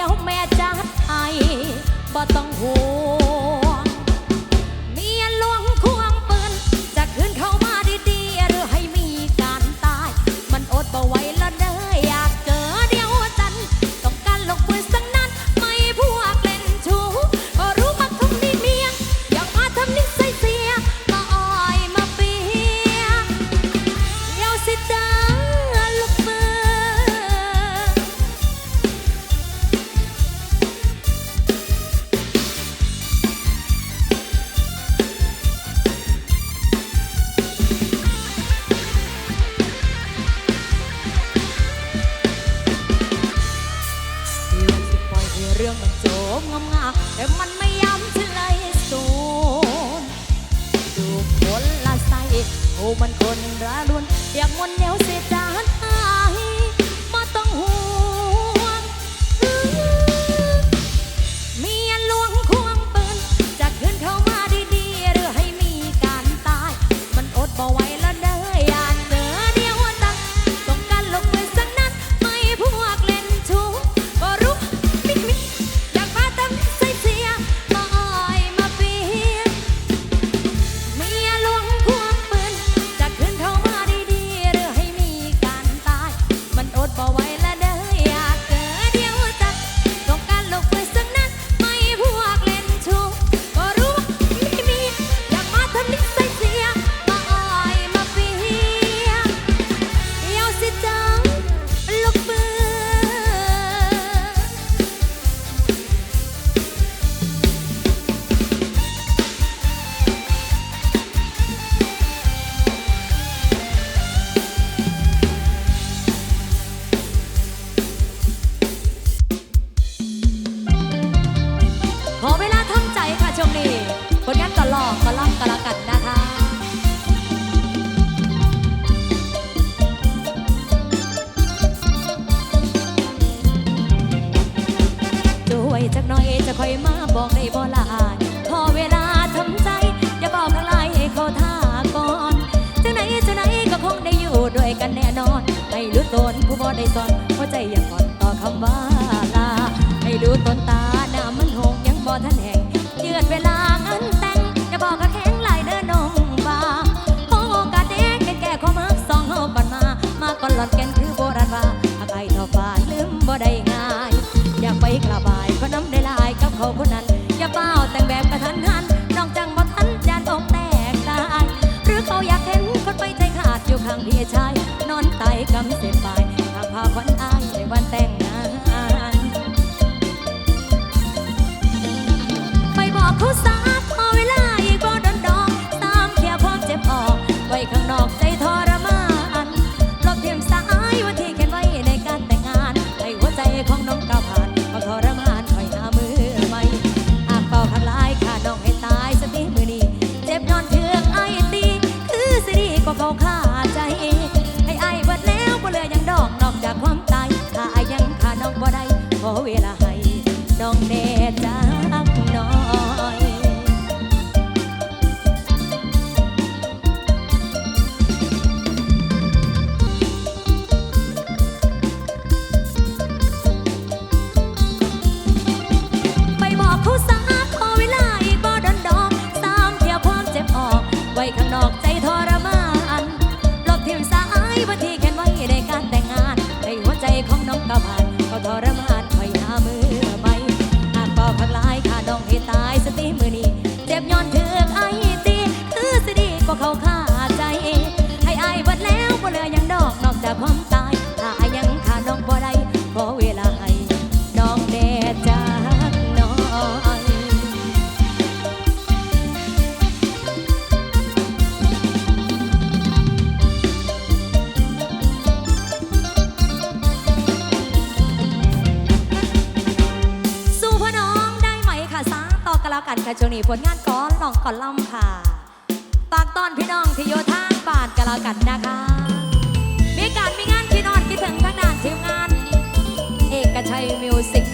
ียวแม่จัดไห้บ่ต้องห่วงเมียหลวงควงปืนจะคืนเข้ามาดีๆหรือให้มีการตาย มันอดบ่ไว ให้ก่อนหัวใจยังก่อนต่อคำว่าลาให้รู้ต้นตาน้ำมันหงยังบ่ทันแหงเยืดเวลาเงินแต่งอย่าบอกก็แข็งไหลเดินนงบ่าโอกาสเด็กเแก่ขอมักสองเฮาก่นมา มาก่อนหลอดแกนคือโบราณว่าอาไก่ทอฟ้าลืมบ่ได้ง่าย อยากไปกระบายก็น้ำได้ลายกับเขาคนนั้น อย่าเป้าแต่งแบบกระทันหันน้องจังบ่ทันยานองแตกตายหรือเขาอยากเห็นคนไปใจขาดอยู่ข้างพี่ชาย naman อนล่ำค่ะฝากตอนพี่น้องที่โยธางบาดกันแลากันนะคะ มีการมีงานที่นอนคิดถึงทางด้านทีมงาน เอกชัยมิวสิก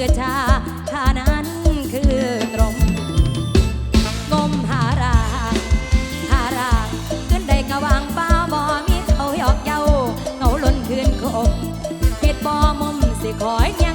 คือชาท่านั้นคือตรงงมหาราหาราขึ้นได้กะวางป้าบ่มีเขาหยอกเย้าเงาล้นคืนคงเห็ดบ่มุมสิขอย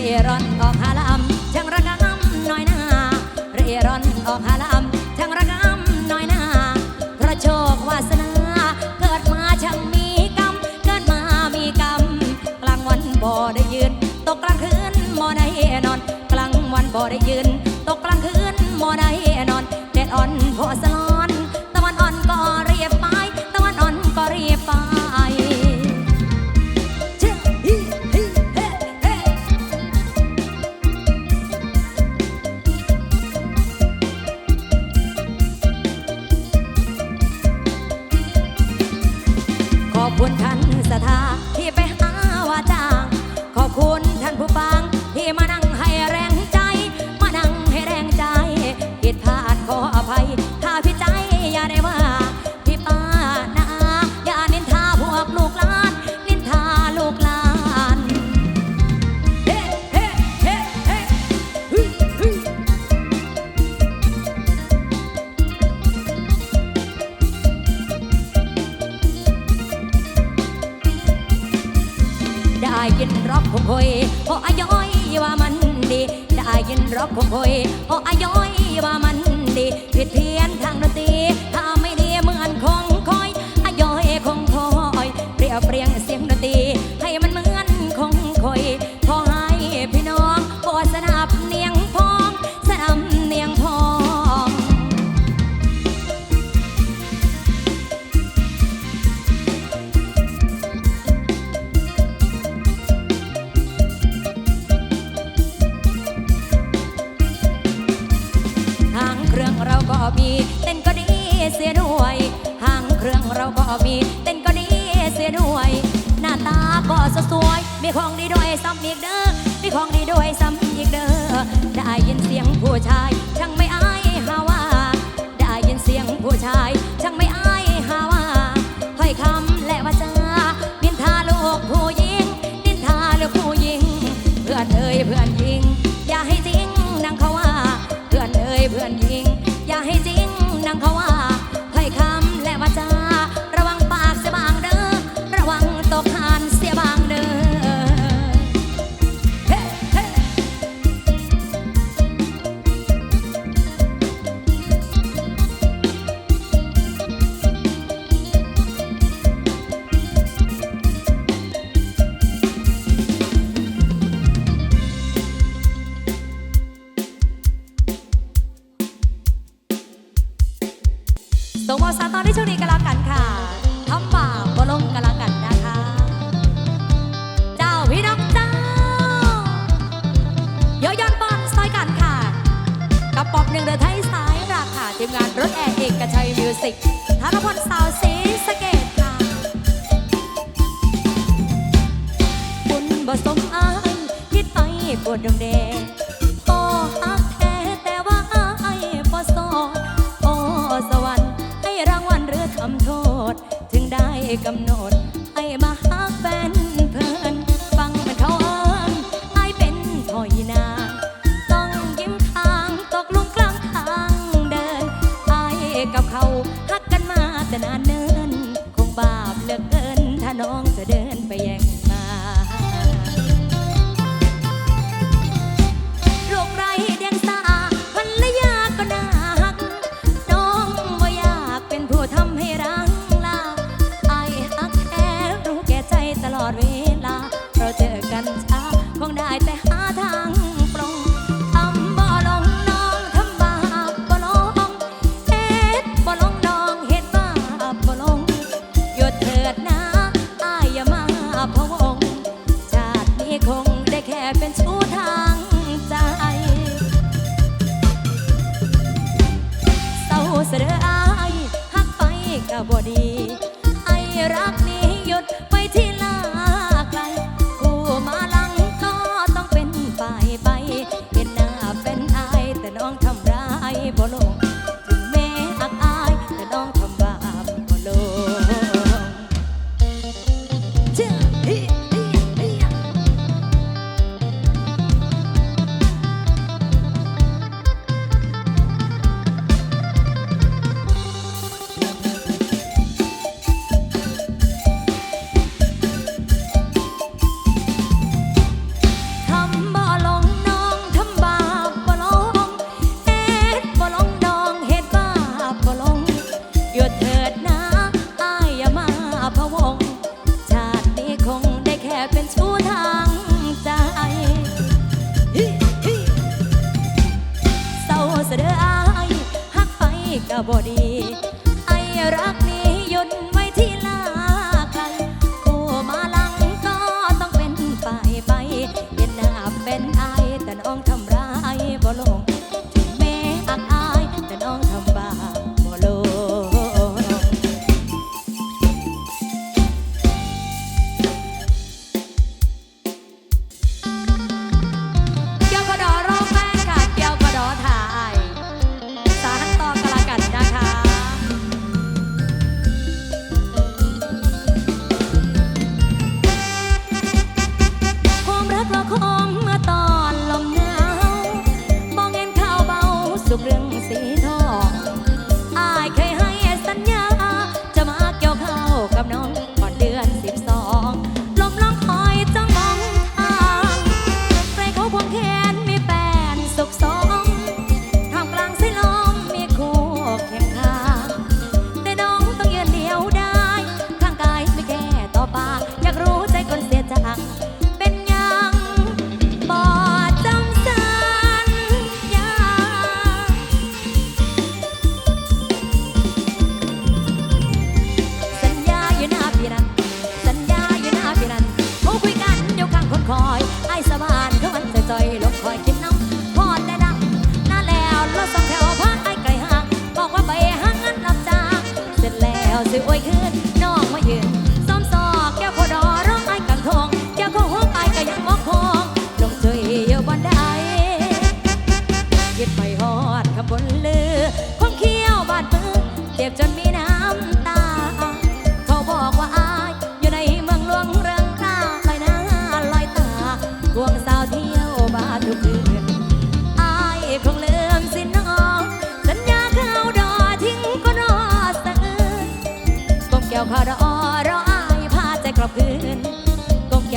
ร่ร่อนออกหาละอำช่างระกำน้อยหน้าเร่ร่อนออกหาละอำช่างระกำน้อยหน้าเพราะโชควาสนาเกิดมาช่างมีกรรมเกิดมามีกรรมกลางวันบ่ได้ยืน ตกกลางคืนบ่ได้นอน กลางวันบ่ได้ยืน ตกกลางคืนบ่ได้นอนแดดอ่อนพอสล running. รถแอร์เอกชัยมิวสิกธนพลสาวสีสเกตค่ะบุญบสมอายคิดไปปวดดวงแดงพ่อฮักแต่แต่ว่าอายบ่สอนโอ้สวรรค์ให้รางวัลหรือทำโทษ ถึงได้กำหนด till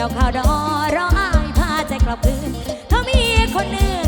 ยวข้าวดอรออายพาใจกลับคืนเขามีคนหนึ่ง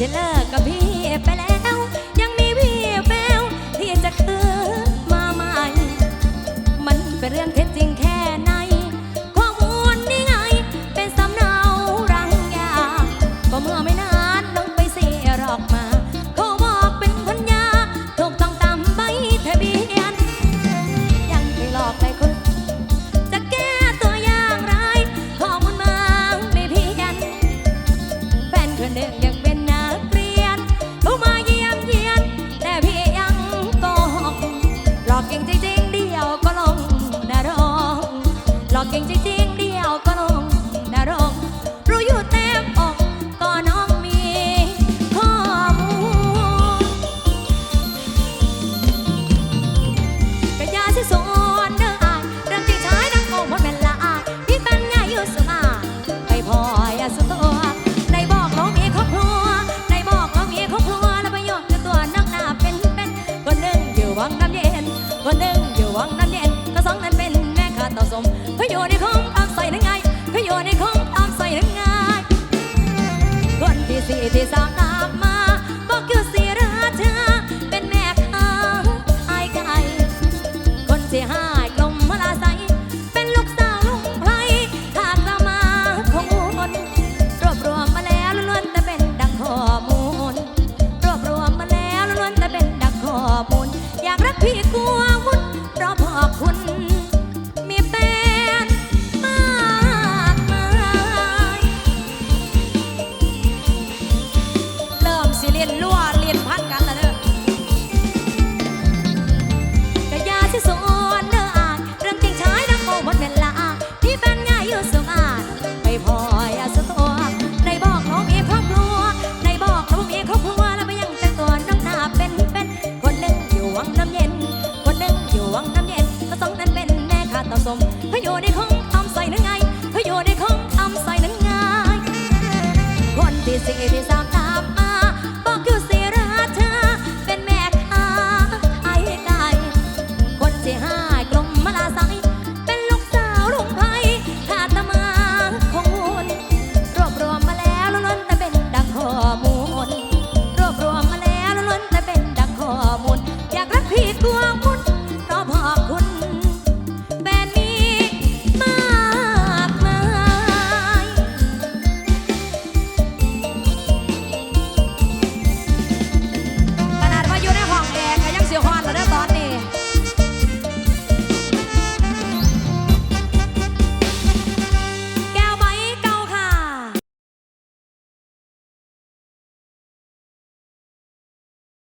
de